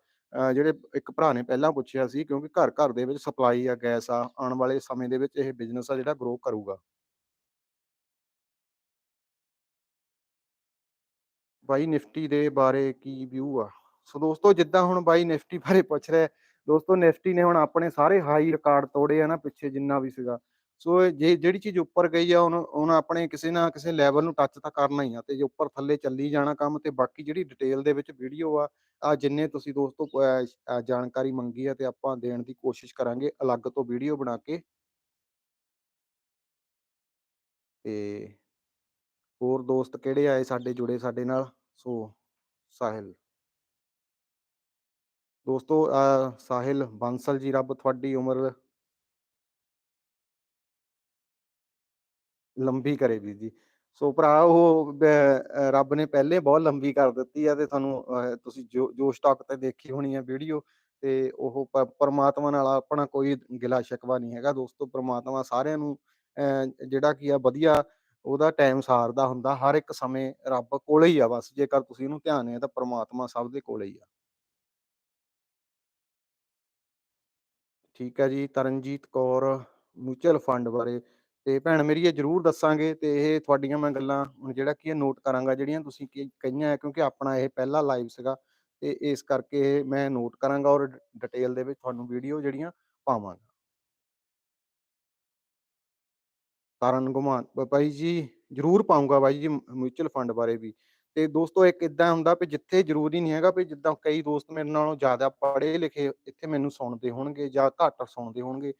ਜਿਹੜੇ ਇੱਕ ਭਰਾ ਨੇ ਪਹਿਲਾਂ ਪੁੱਛਿਆ ਸੀ ਕਿਉਂਕਿ ਘਰ ਘਰ ਦੇ ਵਿੱਚ ਸਪਲਾਈ ਆ ਗੈਸ ਆ, ਆਉਣ ਵਾਲੇ ਸਮੇਂ ਦੇ ਵਿੱਚ ਇਹ ਬਿਜ਼ਨਸ ਆ ਜਿਹੜਾ ਗਰੋ ਕਰੂਗਾ। ਬਾਈ ਨਿਫਟੀ ਦੇ ਬਾਰੇ ਕੀ ਵਿਊ ਆ? ਸੋ ਦੋਸਤੋ ਜਿੱਦਾਂ ਹੁਣ ਬਾਈ ਨਿਫਟੀ ਬਾਰੇ ਪੁੱਛ ਰਿਹਾ, ਦੋਸਤੋ ਨਿਫਟੀ ਨੇ ਹੁਣ ਆਪਣੇ ਸਾਰੇ ਹਾਈ ਰਿਕਾਰਡ ਤੋੜੇ ਆ ਨਾ ਪਿੱਛੇ ਜਿੰਨਾ ਵੀ ਸੀਗਾ। ਸੋ ਜੇ ਜਿਹੜੀ ਚੀਜ਼ ਉੱਪਰ ਗਈ ਆ ਉਹਨੂੰ ਹੁਣ ਆਪਣੇ ਕਿਸੇ ਨਾ ਕਿਸੇ ਲੈਵਲ ਨੂੰ ਟੱਚ ਤਾਂ ਕਰਨਾ ਹੀ ਆ ਤੇ ਜੇ ਉੱਪਰ ਥੱਲੇ ਚੱਲੀ ਜਾਣਾ ਕੰਮ ਤੇ ਬਾਕੀ ਜਿਹੜੀ ਡਿਟੇਲ ਦੇ ਵਿੱਚ ਵੀਡੀਓ ਆ ਆ ਜਿੰਨੇ ਤੁਸੀਂ ਦੋਸਤੋ ਜਾਣਕਾਰੀ ਮੰਗੀ ਆ ਤੇ ਆਪਾਂ ਦੇਣ ਦੀ ਕੋਸ਼ਿਸ਼ ਕਰਾਂਗੇ ਅਲੱਗ ਤੋਂ ਵੀਡੀਓ ਬਣਾ ਕੇ। ਤੇ ਹੋਰ ਦੋਸਤ ਕਿਹੜੇ ਆਏ ਸਾਡੇ ਜੁੜੇ ਸਾਡੇ ਨਾਲ? ਸੋ, ਸਾਹਿਲ। ਦੋਸਤੋ ਸਾਹਿਲ ਬਾਂਸਲ ਜੀ, ਰੱਬ ਤੁਹਾਡੀ ਉਮਰ ਲੰਬੀ ਕਰੇ ਵੀਰ ਜੀ। ਸੋ ਭਰਾ, ਉਹ ਰੱਬ ਨੇ ਪਹਿਲੇ ਬਹੁਤ ਲੰਬੀ ਕਰ ਦਿੱਤੀ ਆ ਤੇ ਤੁਹਾਨੂੰ ਤੁਸੀਂ ਜੋ ਜੋ ਸਟਾਕ ਤੇ ਦੇਖੀ ਹੋਣੀ ਆ ਵੀਡੀਓ ਤੇ ਉਹ ਪਰਮਾਤਮਾ ਨਾਲ ਆਪਣਾ ਕੋਈ ਗਿਲਾ ਸ਼ਿਕਵਾ ਨਹੀਂ ਹੈਗਾ। ਦੋਸਤੋ, ਪਰਮਾਤਮਾ ਸਾਰਿਆਂ ਨੂੰ ਜਿਹੜਾ ਕੀ ਆ ਵਧੀਆ ਉਹਦਾ ਟਾਈਮ ਸਾਰਦਾ ਹੁੰਦਾ, ਹਰ ਇੱਕ ਸਮੇਂ ਰੱਬ ਕੋਲੇ ਹੀ ਆ ਬਸ। ਜੇਕਰ ਤੁਸੀਂ ਇਹਨੂੰ ਧਿਆਨ ਹੈ ਤਾਂ ਪਰਮਾਤਮਾ ਸਭ ਦੇ ਕੋਲੇ ਹੀ ਆ। ਠੀਕ ਹੈ ਜੀ, ਤਰਨਜੀਤ ਕੌਰ ਮਿਊਚੁਅਲ ਫੰਡ ਬਾਰੇ ਤੇ ਭੈਣ ਮੇਰੀ ਇਹ ਜਰੂਰ ਦੱਸਾਂਗੇ ਤੇ ਇਹ ਤੁਹਾਡੀਆਂ ਮੈਂ ਗੱਲਾਂ ਹੁਣ ਜਿਹੜਾ ਕੀ ਹੈ ਨੋਟ ਕਰਾਂਗਾ, ਜਿਹੜੀਆਂ ਤੁਸੀਂ ਕਹੀਆਂ ਕਿਉਂਕਿ ਆਪਣਾ ਇਹ ਪਹਿਲਾ ਲਾਈਵ ਸੀਗਾ ਤੇ ਇਸ ਕਰਕੇ ਮੈਂ ਨੋਟ ਕਰਾਂਗਾ ਔਰ ਡਿਟੇਲ ਦੇ ਵਿੱਚ ਤੁਹਾਨੂੰ ਵੀਡੀਓ ਜਿਹੜੀਆਂ ਪਾਵਾਂਗਾ। ਤਰਨ ਗੁਮਾਨ ਬਾਈ ਜੀ ਜਰੂਰ ਪਾਉਂਗਾ ਬਾਈ ਜੀ ਮਿਊਚੁਅਲ ਫੰਡ ਬਾਰੇ ਵੀ। ਤੇ ਦੋਸਤੋ ਇੱਕ ਇਦਾਂ ਹੁੰਦਾ ਵੀ ਜਿੱਥੇ ਜ਼ਰੂਰੀ ਨਹੀਂ ਹੈਗਾ ਵੀ ਜਿੱਦਾਂ ਕਈ ਦੋਸਤ ਮੇਰੇ ਨਾਲੋਂ ਜ਼ਿਆਦਾ ਪੜ੍ਹੇ ਲਿਖੇ ਇੱਥੇ ਮੈਨੂੰ ਸੁਣਦੇ ਹੋਣਗੇ ਜਾਂ ਘੱਟ ਸੁਣਦੇ ਹੋਣਗੇ।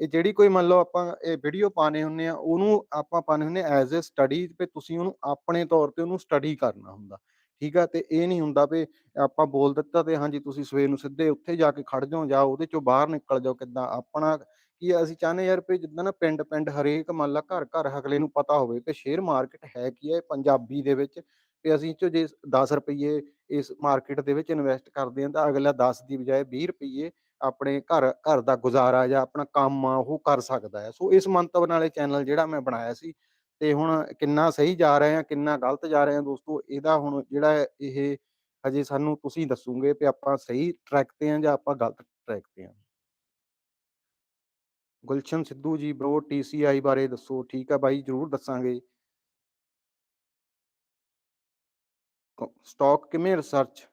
ਇਹ ਜਿਹੜੀ ਕੋਈ ਮੰਨ ਲਓ ਆਪਾਂ ਇਹ ਵੀਡੀਓ ਪਾਣੇ ਹੁੰਨੇ ਆ ਉਹਨੂੰ ਆਪਾਂ ਪਾਣੇ ਹੁੰਨੇ ਐਜ਼ ਅ ਸਟੱਡੀ ਤੇ ਤੁਸੀਂ ਉਹਨੂੰ ਆਪਣੇ ਤੌਰ ਤੇ ਉਹਨੂੰ ਸਟੱਡੀ ਕਰਨਾ ਹੁੰਦਾ। ਠੀਕ ਆ? ਤੇ ਇਹ ਨਹੀਂ ਹੁੰਦਾ ਵੀ ਆਪਾਂ ਬੋਲ ਦਿੱਤਾ ਤੇ ਹਾਂਜੀ ਤੁਸੀਂ ਸਵੇਰ ਨੂੰ ਸਿੱਧੇ ਉੱਥੇ ਜਾ ਕੇ ਖੜ ਜਾਓ ਜਾਂ ਉਹਦੇ ਚੋਂ ਬਾਹਰ ਨਿਕਲ ਜਾਓ ਕਿੱਦਾਂ? ਆਪਣਾ ਕੀ ਅਸੀਂ ਚਾਹੁੰਦੇ ਯਾਰ ਵੀ ਜਿੱਦਾਂ ਨਾ ਪਿੰਡ ਪਿੰਡ ਹਰੇਕ ਮੰਨ ਲਾ ਘਰ ਘਰ ਅਗਲੇ ਨੂੰ ਪਤਾ ਹੋਵੇ ਕਿ ਸ਼ੇਅਰ ਮਾਰਕੀਟ ਹੈ ਕੀ ਹੈ ਪੰਜਾਬੀ ਦੇ ਵਿੱਚ ਤੇ ਅਸੀਂ ਚੋ ਜੇ 10 ਰੁਪਏ ਇਸ ਮਾਰਕੀਟ ਦੇ ਵਿੱਚ ਇਨਵੈਸਟ ਕਰਦੇ ਹਾਂ ਤਾਂ ਅਗਲਾ 10 ਦੀ ਬਜਾਏ 20 ਰੁਪਏ ਆਪਣੇ ਘਰ ਘਰ ਦਾ ਗੁਜ਼ਾਰਾ ਜਾਂ ਆਪਣਾ ਕੰਮ ਆ, ਉਹ ਕਰ ਸਕਦਾ ਹੈ। ਸੋ ਇਸ ਮੰਤਵ ਨਾਲ ਇਹ ਚੈਨਲ ਜਿਹੜਾ ਮੈਂ ਬਣਾਇਆ ਸੀ ਤੇ ਹੁਣ ਕਿੰਨਾ ਸਹੀ ਜਾ ਰਹੇ ਆ, ਕਿੰਨਾ ਗਲਤ ਜਾ ਰਹੇ ਆ ਦੋਸਤੋ, ਇਹਦਾ ਹੁਣ ਜਿਹੜਾ ਇਹ ਹਜੇ ਸਾਨੂੰ ਤੁਸੀਂ ਦੱਸੋਗੇ ਕਿ ਆਪਾਂ ਸਹੀ ਟਰੈਕ ਤੇ ਆ ਜਾਂ ਆਪਾਂ ਗਲਤ ਟਰੈਕ ਤੇ ਆ। ਗੁਲਸ਼ਨ ਸਿੱਧੂ ਜੀ ਬ్రో ਟੀਸੀਆਈ ਬਾਰੇ ਦੱਸੋ, ਠੀਕ ਆ ਬਾਈ? ਜਰੂਰ ਦੱਸਾਂਗੇ। ਸਟਾਕ ਕਿਵੇਂ ਰਿਸਰਚ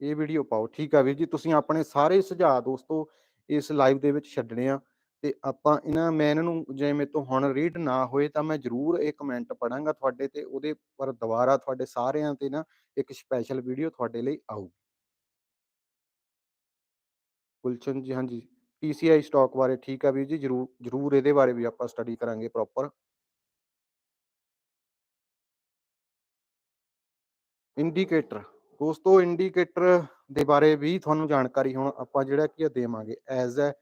ਇਹ ਵੀਡੀਓ ਪਾਓ। ਠੀਕ ਆ ਵੀਰ ਜੀ, ਤੁਸੀਂ ਆਪਣੇ ਸਾਰੇ ਸੁਝਾਅ ਦੋਸਤੋ ਇਸ ਲਾਈਵ ਦੇ ਵਿੱਚ ਛੱਡਣੇ ਆ ਤੇ ਆਪਾਂ ਇਹਨਾਂ ਮੈਂ ਇਹਨਾਂ ਨੂੰ ਜੇ ਮੇਰੇ ਤੋਂ ਹੁਣ ਰੀਡ ਨਾ ਹੋਏ ਤਾਂ ਮੈਂ ਜ਼ਰੂਰ ਇਹ ਕਮੈਂਟ ਪੜਾਂਗਾ ਤੁਹਾਡੇ ਤੇ, ਉਹਦੇ ਪਰ ਦੁਬਾਰਾ ਤੁਹਾਡੇ ਸਾਰਿਆਂ ਤੇ ਨਾ ਇੱਕ ਸਪੈਸ਼ਲ ਵੀਡੀਓ ਤੁਹਾਡੇ ਲਈ ਆਊ ਗੁਲਚਨ ਜੀ, ਹਾਂਜੀ। ਪੀਸੀਆਈ ਸਟਾਕ ਬਾਰੇ ਠੀਕ ਆ ਵੀਰ ਜੀ, ਜਰੂਰ ਜਰੂਰ ਇਹਦੇ ਬਾਰੇ ਵੀ ਆਪਾਂ ਸਟੱਡੀ ਕਰਾਂਗੇ ਪ੍ਰੋਪਰ ਇੰਡੀਕੇਟਰ ਦੋਸਤੋ ਇੰਡੀਕੇਟਰ ਦੇ ਬਾਰੇ ਵੀ ਤੁਹਾਨੂੰ ਜਾਣਕਾਰੀ ਹੁਣ ਆਪਾਂ ਜਿਹੜਾ ਕੀ ਦੇਵਾਂਗੇ। ਐਜ਼ ਅ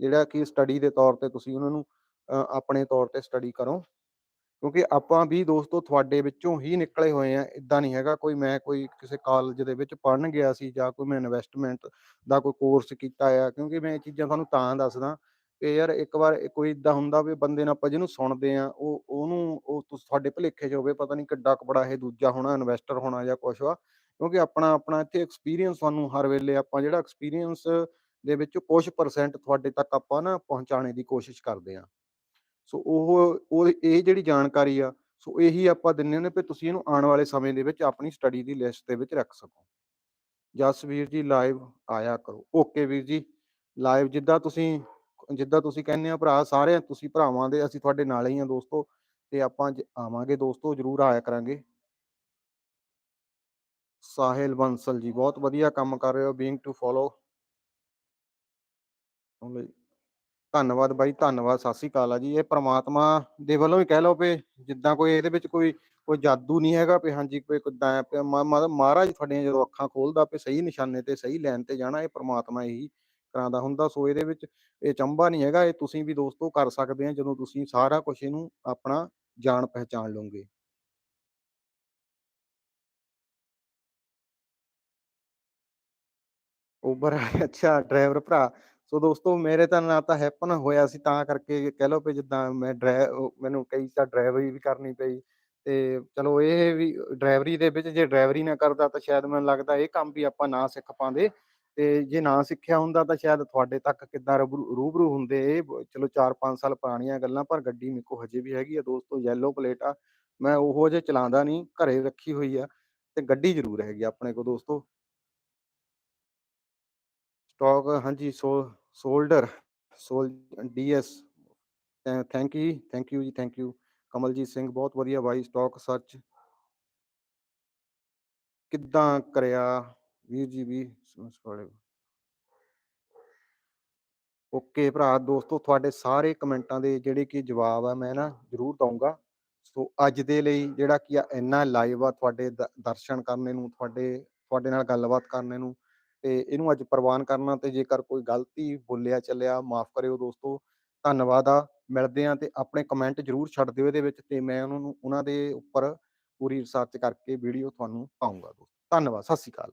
ਜਿਹੜਾ ਕਿ ਸਟੱਡੀ ਦੇ ਤੌਰ ਤੇ ਤੁਸੀਂ ਉਹਨਾਂ ਨੂੰ ਆਪਣੇ ਤੌਰ ਤੇ ਸਟੱਡੀ ਕਰੋ। ਕਿਉਂਕਿ ਆਪਾਂ ਵੀ ਦੋਸਤੋ ਤੁਹਾਡੇ ਵਿੱਚੋਂ ਹੀ ਨਿਕਲੇ ਹੋਏ ਆ। ਇਦਾਂ ਨਹੀਂ ਹੈਗਾ, ਕੋਈ ਮੈਂ ਕੋਈ ਕਿਸੇ ਕਾਲਜ ਦੇ ਵਿੱਚ ਪੜਨ ਗਿਆ ਸੀ ਜਾਂ ਕੋਈ ਮੈਂ ਇਨਵੈਸਟਮੈਂਟ ਦਾ ਕੋਈ ਕੋਰਸ ਕੀਤਾ ਆ। ਕਿਉਂਕਿ ਮੈਂ ਇਹ ਚੀਜ਼ਾਂ ਤੁਹਾਨੂੰ ਤਾਂ ਦੱਸਦਾ ਕਿ ਯਾਰ ਇੱਕ ਵਾਰ ਕੋਈ ਇਦਾਂ ਹੁੰਦਾ ਵੀ ਬੰਦੇ ਨਾਲ ਆਪਾਂ ਜਿਹਨੂੰ ਸੁਣਦੇ ਆ, ਉਹ, ਉਹਨੂੰ, ਉਹ ਤੁਹਾਡੇ ਭੁਲੇਖੇ 'ਚ ਹੋਵੇ, ਪਤਾ ਨਹੀਂ ਕਿੱਡਾ ਕੁ ਬੜਾ ਇਹ ਦੂਜਾ ਹੋਣਾ ਇਨਵੈਸਟਰ ਹੋਣਾ ਜਾਂ ਕੁਛ ਆ ਕਿਉਂਕਿ ਆਪਣਾ ਆਪਣਾ ਇੱਥੇ ਐਕਸਪੀਰੀਅੰਸ ਤੁਹਾਨੂੰ ਹਰ ਵੇਲੇ ਆਪਾਂ ਜਿਹੜਾ ਐਕਸਪੀਰੀਅੰਸ ਦੇ ਵਿੱਚ ਕੁਝ ਪਰਸੈਂਟ ਤੁਹਾਡੇ ਤੱਕ ਆਪਾਂ ਨਾ ਪਹੁੰਚਾਉਣੇ ਦੀ ਕੋਸ਼ਿਸ਼ ਕਰਦੇ ਆ ਸੋ ਉਹ ਉਹ ਇਹ ਜਿਹੜੀ ਜਾਣਕਾਰੀ ਆ, ਸੋ ਇਹੀ ਆਪਾਂ ਦਿੰਨੇ ਹੁੰਦੇ ਵੀ ਤੁਸੀਂ ਇਹਨੂੰ ਆਉਣ ਵਾਲੇ ਸਮੇਂ ਦੇ ਵਿੱਚ ਆਪਣੀ ਸਟੱਡੀ ਦੀ ਲਿਸਟ ਦੇ ਵਿੱਚ ਰੱਖ ਸਕੋ। ਜਸਵੀਰ ਜੀ ਲਾਈਵ ਆਇਆ ਕਰੋ। ਓਕੇ ਵੀਰ ਜੀ ਲਾਈਵ ਜਿੱਦਾਂ ਤੁਸੀਂ ਜਿੱਦਾਂ ਤੁਸੀਂ ਕਹਿੰਦੇ ਆ ਭਰਾ ਸਾਰੇ ਤੁਸੀਂ ਭਰਾਵਾਂ ਦੇ, ਅਸੀਂ ਤੁਹਾਡੇ ਨਾਲ ਹੀ ਆ ਦੋਸਤੋ, ਤੇ ਆਪਾਂ ਆਵਾਂਗੇ ਦੋਸਤੋ, ਜਰੂਰ ਆਇਆ ਕਰਾਂਗੇ। ਸਾਹਿਲ ਬੰਸਲ ਜੀ, ਬਹੁਤ ਵਧੀਆ ਕੰਮ ਕਰ ਰਹੇ ਹੋ ਬੀਇੰਗ ਟੂ ਫੋਲੋ ਧੰਨਵਾਦ ਬਾਈ, ਧੰਨਵਾਦ, ਸਤਿ ਸ੍ਰੀ ਅਕਾਲ ਆ ਜੀ। ਇਹ ਪ੍ਰਮਾਤਮਾ ਦੇ ਵੱਲੋਂ ਹੀ ਕਹਿ ਲਓ ਵੀ ਜਿੱਦਾਂ ਕੋਈ ਇਹਦੇ ਵਿੱਚ ਕੋਈ ਕੋਈ ਜਾਦੂ ਨਹੀਂ ਹੈਗਾ ਵੀ ਹਾਂਜੀ ਕੋਈ ਕਿੱਦਾਂ ਹੈ ਮਹਾਰਾਜ ਤੁਹਾਡੀਆਂ ਜਦੋਂ ਅੱਖਾਂ ਖੋਲਦਾ ਵੀ ਸਹੀ ਨਿਸ਼ਾਨੇ ਤੇ ਸਹੀ ਲਾਈਨ ਤੇ ਜਾਣਾ, ਇਹ ਪ੍ਰਮਾਤਮਾ ਇਹੀ ਕਰਾਉਂਦਾ ਹੁੰਦਾ। ਸੋ ਇਹਦੇ ਵਿੱਚ ਇਹ ਚੰਬਾ ਨਹੀਂ ਹੈਗਾ, ਇਹ ਤੁਸੀਂ ਵੀ ਦੋਸਤੋ ਕਰ ਸਕਦੇ ਆ, ਜਦੋਂ ਤੁਸੀਂ ਸਾਰਾ ਕੁਝ ਇਹਨੂੰ ਆਪਣਾ ਜਾਣ ਪਹਿਚਾਣ ਲਓਗੇ। ਉਬਰ ਅੱਛਾ, ਡਰਾਈਵਰ ਭਰਾ। ਸੋ ਦੋਸਤੋ, ਮੇਰੇ ਤਾਂ ਨਾ ਤਾਂ ਹੈਪਨ ਹੋਇਆ ਸੀ, ਤਾਂ ਕਰਕੇ ਕਹਿ ਲਓ ਵੀ ਜਿੱਦਾਂ ਮੈਂ ਡਰਾਈ ਮੈਨੂੰ ਕਈ ਤਾਂ ਡਰਾਈਵਰੀ ਵੀ ਕਰਨੀ ਪਈ। ਤੇ ਚਲੋ, ਇਹ ਵੀ ਡਰਾਈਵਰੀ ਦੇ ਵਿੱਚ ਜੇ ਡਰਾਈਵਰੀ ਨਾ ਕਰਦਾ ਤਾਂ ਸ਼ਾਇਦ ਮੈਨੂੰ ਲੱਗਦਾ ਇਹ ਕੰਮ ਵੀ ਆਪਾਂ ਨਾ ਸਿੱਖ ਪਾਉਂਦੇ। ਤੇ ਜੇ ਨਾ ਸਿੱਖਿਆ ਹੁੰਦਾ ਤਾਂ ਸ਼ਾਇਦ ਤੁਹਾਡੇ ਤੱਕ ਕਿੱਦਾਂ ਰੂਬਰੂ ਰੂਬਰੂ ਹੁੰਦੇ ਇਹ ਚਲੋ 4-5 ਸਾਲ ਪੁਰਾਣੀਆਂ ਗੱਲਾਂ, ਪਰ ਗੱਡੀ ਮੇਰੇ ਕੋਲ ਹਜੇ ਵੀ ਹੈਗੀ ਆ ਦੋਸਤੋ ਯੈਲੋ ਪਲੇਟ ਆ। ਮੈਂ ਉਹੋ ਜੇ ਚਲਾਉਂਦਾ ਨਹੀਂ ਘਰੇ ਰੱਖੀ ਹੋਈ ਆ। ਤੇ ਗੱਡੀ ਜ਼ਰੂਰ ਹੈਗੀ ਆਪਣੇ ਕੋਲ ਦੋਸਤੋ। ਸਟਾਕ ਹਾਂਜੀ, ਸੋ ਸੋਲਡਰ ਸੋਲ ਡੀਐਸ ਥੈਂਕ ਯੂ ਥੈਂਕ ਯੂ ਜੀ ਥੈਂਕ ਯੂ ਕਮਲਜੀਤ ਸਿੰਘ, ਬਹੁਤ ਵਧੀਆ ਬਾਈ ਸਟਾਕ ਸਰਚ ਕਿੱਦਾਂ ਕਰਿਆ? ਵੀਰ ਜੀ ਵੀ ਓਕੇ ਭਰਾ, ਦੋਸਤੋ, ਤੁਹਾਡੇ ਸਾਰੇ ਕਮੈਂਟਾਂ ਦੇ ਜਿਹੜੇ ਕਿ ਜਵਾਬ ਆ, ਮੈਂ ਨਾ ਜ਼ਰੂਰ ਦਊਂਗਾ। ਸੋ, ਅੱਜ ਦੇ ਲਈ ਜਿਹੜਾ ਕੀ ਆ, ਇੰਨਾ ਲਾਈਵ ਆ ਤੁਹਾਡੇ ਦਰਸ਼ਨ ਕਰਨੇ ਨੂੰ, ਤੁਹਾਡੇ ਤੁਹਾਡੇ ਨਾਲ ਗੱਲਬਾਤ ਕਰਨੇ ਨੂੰ। ਤੇ ਇਹਨੂੰ ਅੱਜ ਪ੍ਰਵਾਨ ਕਰਨਾ ਤੇ ਜੇਕਰ ਕੋਈ ਗਲਤੀ ਬੋਲਿਆ ਚੱਲਿਆ, ਮਾਫ ਕਰਿਓ ਦੋਸਤੋ, ਧੰਨਵਾਦ ਆ। ਮਿਲਦੇ ਆ ਤੇ ਆਪਣੇ ਕਮੈਂਟ ਜਰੂਰ ਛੱਡ ਦਿਓ ਇਹਦੇ ਵਿੱਚ ਤੇ ਮੈਂ ਉਹਨਾਂ ਨੂੰ ਉਹਨਾਂ ਦੇ ਉੱਪਰ ਪੂਰੀ ਰਿਸਰਚ ਕਰਕੇ ਵੀਡੀਓ ਤੁਹਾਨੂੰ ਪਾਉਂਗਾ ਦੋਸਤੋ। ਧੰਨਵਾਦ, ਸਤਿ ਸ਼੍ਰੀ ਅਕਾਲ